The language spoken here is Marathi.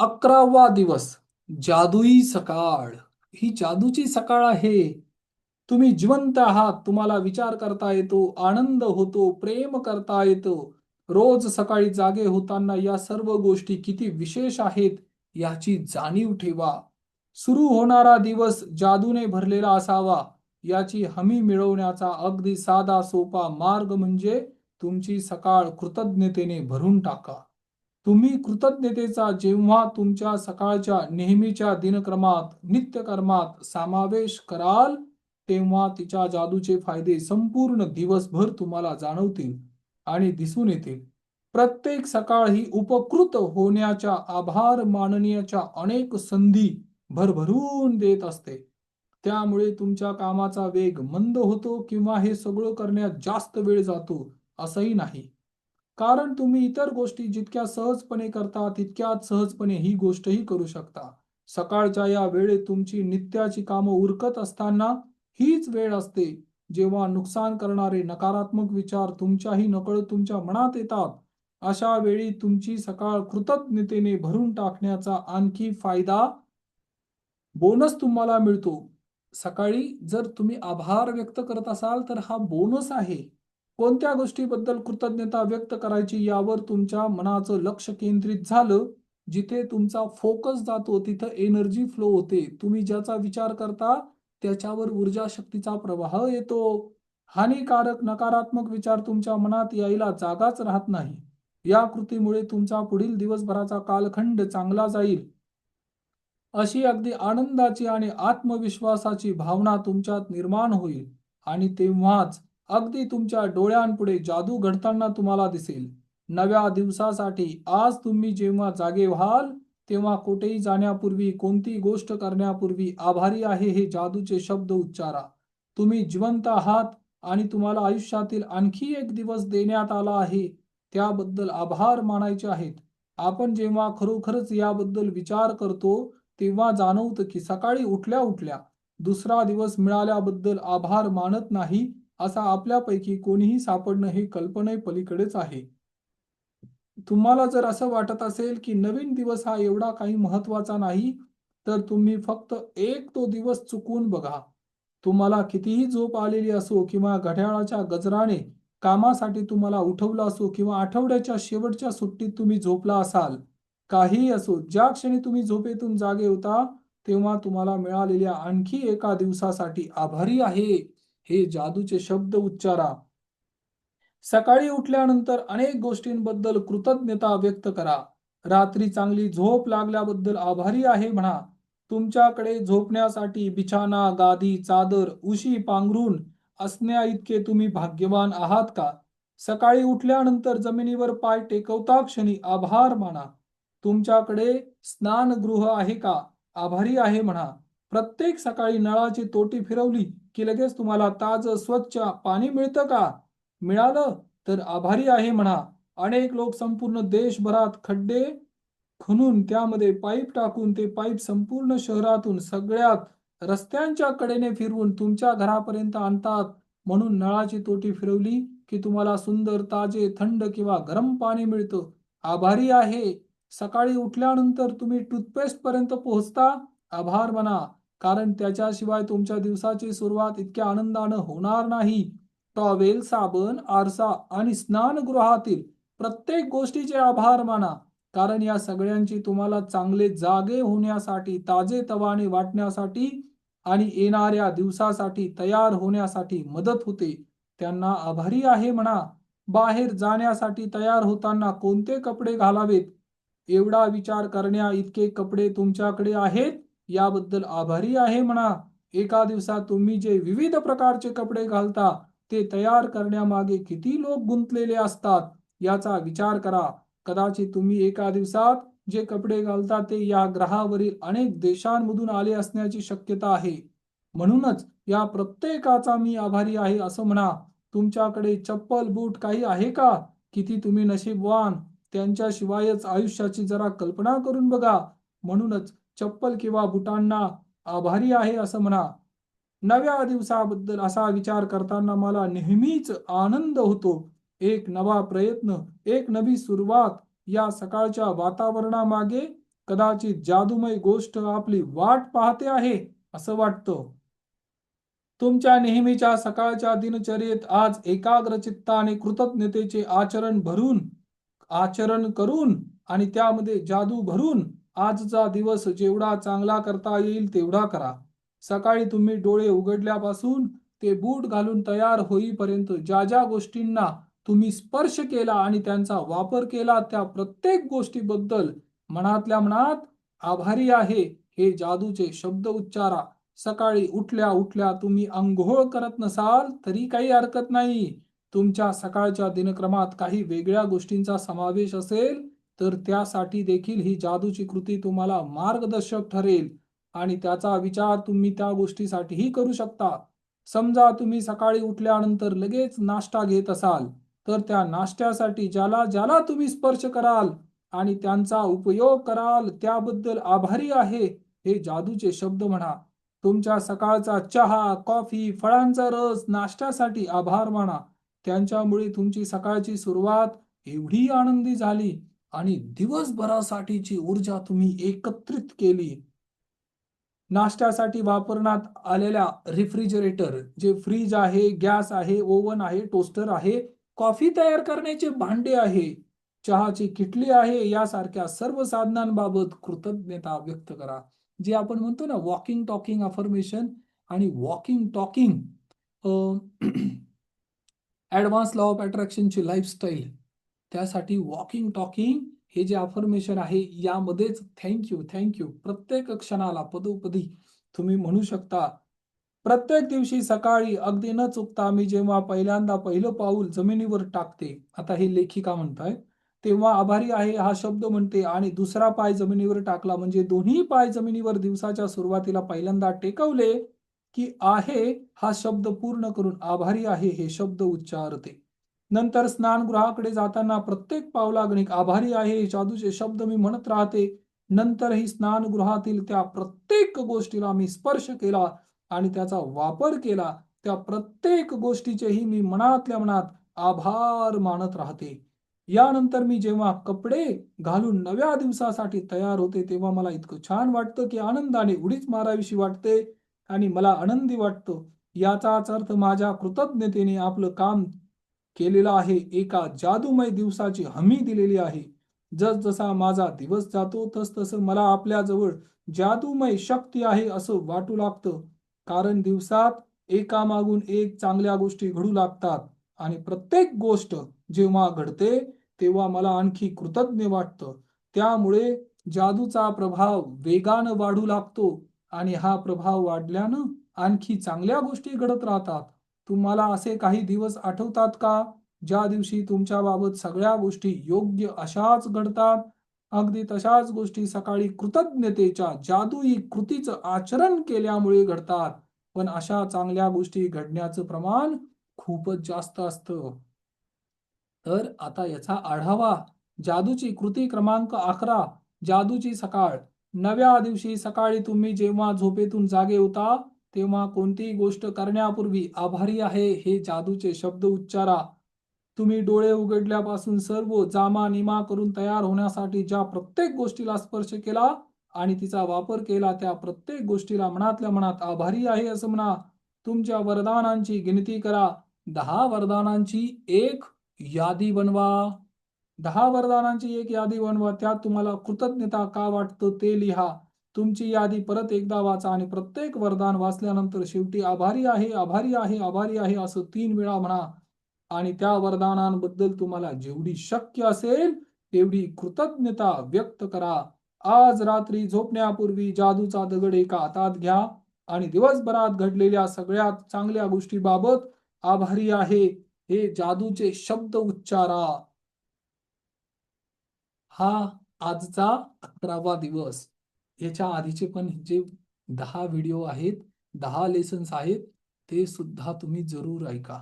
अकरावा दिवस जादुई सकाळ. ही जादूची सकाळ आहे. तुम्ही जिवंत आहात तुम्हाला विचार करता येतो आनंद होतो प्रेम करता येतो. रोज सकाळी जागे होताना या सर्व गोष्टी किती विशेष आहेत याची जाणीव ठेवा. सुरू होणारा दिवस जादूने भरलेला असावा याची हमी मिळवण्याचा अगदी साधा सोपा मार्ग म्हणजे तुमची सकाळ कृतज्ञतेने भरून टाका. तुम्ही कृतज्ञतेचा जेव्हा तुमच्या सकाळच्या नेहमीच्या दिनक्रमात नित्यकर्मात समावेश कराल तेव्हा तिच्या जादूचे फायदे संपूर्ण दिवसभर तुम्हाला जाणवतील आणि दिसून येतील. प्रत्येक सकाळ ही उपकृत होण्याच्या आभार मानण्याच्या अनेक संधी भरभरून देत असते. त्यामुळे तुमच्या कामाचा वेग मंद होतो किंवा हे सगळं करण्यात जास्त वेळ जातो असंही नाही. कारण तुम्ही इतर गोष्टी जितक्या सहजपणे करता तितक्याच सहजपणे ही गोष्टही करू शकता. सकाळच्या या वेळेत तुमची नित्याची कामं उरकत असताना हीच वेळ असते जेव्हा नुकसान करणारे नकारात्मक विचार तुमच्याही नकळत तुमच्या मनात येतात. अशा वेळी तुमची सकाळ कृतज्ञतेने भरून टाकण्याचा आणखी फायदा बोनस तुम्हाला मिळतो. सकाळी जर तुम्ही आभार व्यक्त करत असाल तर हा बोनस आहे. कोणत्या गोष्टीबद्दल कृतज्ञता व्यक्त करायची यावर तुमच्या मनाचं लक्ष केंद्रित झालं जिथे तुमचा फोकस जातो तिथं एनर्जी फ्लो होते. तुम्ही ज्याचा विचार करता त्याच्यावर ऊर्जा शक्तीचा प्रवाह येतो. हानिकारक नकारात्मक विचार तुमच्या मनात यायला जागाच राहत नाही. या कृतीमुळे तुमचा पुढील दिवसभराचा कालखंड चांगला जाईल. अशी अगदी आनंदाची आणि आत्मविश्वासाची भावना तुमच्यात निर्माण होईल. आणि तेव्हाच अगदी तुमच्या डोळ्यांपुढे जादू घडताना तुम्हाला दिसेल. नव्या दिवसासाठी आज तुम्ही जेव्हा जागे व्हाल तेव्हा कुठेही जाण्यापूर्वी कोणती गोष्ट करण्यापूर्वी आभारी आहे हे जादूचे शब्द उच्चारा. तुम्ही जिवंत आहात आणि तुम्हाला आयुष्यातील आणखी एक दिवस देण्यात आला आहे. त्याबद्दल आभार मानायचे आहेत. आपण जेव्हा खरोखरच याबद्दल विचार करतो तेव्हा जाणवतं की सकाळी उठल्या उठल्या दुसरा दिवस मिळाल्याबद्दल आभार मानत नाही असा आपल्यापैकी कोणीही सापडणं हे कल्पने पलीकडेच आहे. तुम्हाला जर असं वाटत असेल की नवीन दिवस हा एवढा काही महत्त्वाचा नाही तर तुम्ही फक्त एक तो दिवस चुकून बघा. तुम्हाला कितीही झोप आलेली असो किंवा घड्याळाच्या गजराने कामासाठी तुम्हाला उठवलं असो किंवा आठवड्याच्या शेवटच्या सुट्टीत तुम्ही झोपला असाल काहीही असो ज्या क्षणी तुम्ही झोपेतून जागे होता तेव्हा तुम्हाला मिळालेल्या आणखी एका दिवसासाठी आभारी आहे. हे जादूचे शब्द उच्चारा. सकाळी उठल्यानंतर अनेक गोष्टींबद्दल कृतज्ञता व्यक्त करा. रात्री चांगली झोप लागल्याबद्दल आभारी आहे म्हणा. तुमच्याकडे झोपण्यासाठी बिछाना गादी चादर उशी पांघरून असण्या इतके तुम्ही भाग्यवान आहात का? सकाळी उठल्यानंतर जमिनीवर पाय टेकवता क्षणी आभार माना. तुमच्याकडे स्नानगृह आहे का? आभारी आहे म्हणा. प्रत्येक सकाळी नळाची तोटी फिरवली की लगेच तुम्हाला ताज स्वच्छ पाणी मिळतं का? मिळालं तर आभारी आहे म्हणा. अनेक लोक संपूर्ण देशभरात खड्डे खणून त्यामध्ये पाईप टाकून ते पाईप संपूर्ण शहरातून सगळ्यात रस्त्यांच्या कडेने फिरवून तुमच्या घरापर्यंत आणतात. म्हणून नळाची तोटी फिरवली की तुम्हाला सुंदर ताजे थंड किंवा गरम पाणी मिळतं. आभारी आहे. सकाळी उठल्यानंतर तुम्ही टूथपेस्ट पर्यंत पोहोचता. आभार म्हणा. कारण त्याच्याशिवाय तुमच्या दिवसाची सुरुवात इतक्या आनंदानं होणार नाही. टॉवेल साबण आरसा आणि स्नानगृहातील प्रत्येक गोष्टीचे आभार माना. कारण या सगळ्यांची तुम्हाला चांगले जागे होण्यासाठी ताजे तवाने वाटण्यासाठी आणि येणाऱ्या दिवसासाठी तयार होण्यासाठी मदत होते. त्यांना आभारी आहे म्हणा. बाहेर जाण्यासाठी तयार होताना कोणते कपडे घालावेत? एवढा विचार करण्या इतके कपडे तुमच्याकडे आहेत? याबद्दल आभारी आहे म्हणा. एका दिवसात तुम्ही जे विविध प्रकारचे कपडे घालता ते तयार करण्यामागे किती लोक गुंतलेले असतात याचा विचार करा. कदाचित तुम्ही एका दिवसात जे कपडे घालता ते या ग्रहावरील अनेक देशांमधून आले असण्याची शक्यता आहे. म्हणूनच या प्रत्येकाचा मी आभारी आहे असं म्हणा. तुमच्याकडे चप्पल बूट काही आहे का? किती तुम्ही नशीबवान? त्यांच्याशिवायच आयुष्याची जरा कल्पना करून बघा. म्हणूनच चप्पल किंवा बुटांना आभारी आहे असं म्हणा. नव्या दिवसाबद्दल असा विचार करताना मला नेहमीच आनंद होतो. एक नवा प्रयत्न एक नवी सुरुवात या सकाळच्या वातावरणामागे कदाचित जादूमय गोष्ट आपली वाट पाहते आहे असं वाटतं. तुमच्या नेहमीच्या सकाळच्या दिनचर्येत आज एकाग्र चित्ताने कृतज्ञतेचे आचरण भरून आचरण करून आणि त्यामध्ये जादू भरून आजचा दिवस जेवढा चांगला करता येईल तेवढा करा. सकाळी तुम्ही डोळे उघडल्यापासून ते बूट घालून तयार होईपर्यंत ज्या ज्या गोष्टींना तुम्ही स्पर्श केला आणि त्यांचा वापर केला त्या प्रत्येक गोष्टीबद्दल मनातल्या मनात आभारी आहे हे जादूचे शब्द उच्चारा. सकाळी उठल्या उठल्या तुम्ही अंघोळ करत नसाल तरी काही हरकत नाही. तुमच्या सकाळच्या दिनक्रमात काही वेगळ्या गोष्टींचा समावेश असेल तर त्यासाठी देखील ही जादूची कृती तुम्हाला मार्गदर्शक ठरेल. आणि त्याचा विचार तुम्ही त्या गोष्टीसाठीही करू शकता. समजा तुम्ही सकाळी उठल्यानंतर लगेच नाश्ता घेत असाल तर त्या नाश्त्यासाठी ज्याला ज्याला तुम्ही स्पर्श कराल आणि त्यांचा उपयोग कराल त्याबद्दल आभारी आहे हे जादूचे शब्द म्हणा. तुमच्या सकाळचा चहा कॉफी फळांचा रस नाश्त्यासाठी आभार माना. त्यांच्यामुळे तुमची सकाळची सुरुवात एवढी आनंदी झाली. आणि दिवसभरासाठीची ऊर्जा तुम्ही एकत्रित केली. नाश्त्यासाठी वापरण्यात आलेल्या रेफ्रिजरेटर जे फ्रीज आहे गॅस आहे ओव्हन आहे टोस्टर आहे कॉफी तयार करण्याचे भांडे आहे चहाची किटली आहे यासारख्या सर्व साधनांबाबत कृतज्ञता व्यक्त करा. जे आपण म्हणतो ना वॉकिंग टॉकिंग अफर्मेशन आणि walking talking advance law of अट्रॅक्शनची lifestyle त्यासाठी वॉकिंग टॉकिंग हे जे अफर्मेशन आहे यामध्येच थँक्यू थँक्यू प्रत्येक क्षणाला पदोपदी तुम्ही म्हणू शकता. प्रत्येक दिवशी सकाळी अगदी न चुकता मी जेव्हा पहिल्यांदा पहिलं पाऊल जमिनीवर टाकते आता हे लेखिका म्हणताय तेव्हा आभारी आहे हा शब्द म्हणते आणि दुसरा पाय जमिनीवर टाकला म्हणजे दोन्ही पाय जमिनीवर दिवसाच्या सुरुवातीला पहिल्यांदा टेकवले की आहे हा शब्द पूर्ण करून आभारी आहे हे शब्द उच्चारते. नंतर स्नानगृहाकडे जाताना प्रत्येक पावलागणिक आभारी आहे जादूचे शब्द मी म्हणत राहते. नंतरही स्नानगृहातील त्या प्रत्येक गोष्टीला मी स्पर्श केला आणि त्याचा वापर केला त्या प्रत्येक गोष्टीचेही मी मनातल्या मनात आभार मानत राहते. यानंतर मी जेव्हा कपडे घालून नव्या दिवसासाठी तयार होते तेव्हा मला इतकं छान वाटतं की आनंदाने उडीच मारावीशी वाटते आणि मला आनंदी वाटतं. याचाच अर्थ माझ्या कृतज्ञतेने आपलं काम केलेला आहे. एका जादूमय दिवसाची हमी दिलेली आहे. जस जसा माझा दिवस जातो तस तसं मला आपल्या जवळ जादूमय शक्ती आहे असं वाटू लागतं. कारण दिवसात एकामागून एक चांगल्या गोष्टी घडू लागतात आणि प्रत्येक गोष्ट जेव्हा घडते तेव्हा मला आणखी कृतज्ञ वाटतं. त्यामुळे जादूचा प्रभाव वेगानं वाढू लागतो आणि हा प्रभाव वाढल्यानं आणखी चांगल्या गोष्टी घडत राहतात. तुम्हाला असे काही दिवस आठवतात का? ज्या दिवशी तुमच्या बाबत सगळ्या गोष्टी योग्य अशाच घडतात. अगदी तशाच गोष्टी सकाळी कृतज्ञतेच्या जादुई कृतीचं आचरण केल्यामुळे घडतात. पण अशा चांगल्या गोष्टी घडण्याचं प्रमाण खूपच जास्त असतं. तर आता याचा आढावा. जादूची कृती क्रमांक अकरा. जादूची सकाळ. नव्या दिवशी सकाळी तुम्ही जेव्हा झोपेतून जागे होता तेव्हा कोणतीही गोष्ट करण्यापूर्वी आभारी आहे हे जादूचे शब्द उच्चारा. तुम्ही डोळे उघडल्यापासून सर्व जामा निमा करून तयार होण्यासाठी ज्या प्रत्येक गोष्टीला स्पर्श केला आणि तिचा वापर केला त्या प्रत्येक गोष्टीला मनातल्या मनात आभारी आहे असं म्हणा. तुमच्या वरदानांची गिनती करा. दहा वरदानांची एक यादी बनवा. दहा वरदानांची एक यादी बनवा त्यात तुम्हाला कृतज्ञता का वाटतं ते लिहा. तुमची यादी परत एकदा वाचा आणि प्रत्येक वरदान वाचल्यानंतर शेवटी आभारी आहे आभारी आहे आभारी आहे असं तीन वेळा म्हणा. आणि त्या वरदानांबद्दल तुम्हाला जेवढी शक्य असेल तेवढी कृतज्ञता व्यक्त करा. आज रात्री झोपण्यापूर्वी जादूचा दगड एका हातात घ्या आणि दिवसभरात घडलेल्या सगळ्यात चांगल्या गोष्टीबाबत आभारी आहे. हे जादूचे शब्द उच्चारा. हा आजचा अकरावा दिवस. याच्या आधीचे पण जे दहा व्हिडिओ आहेत दहा लेसन्स आहेत ते सुद्धा तुम्ही जरूर ऐका.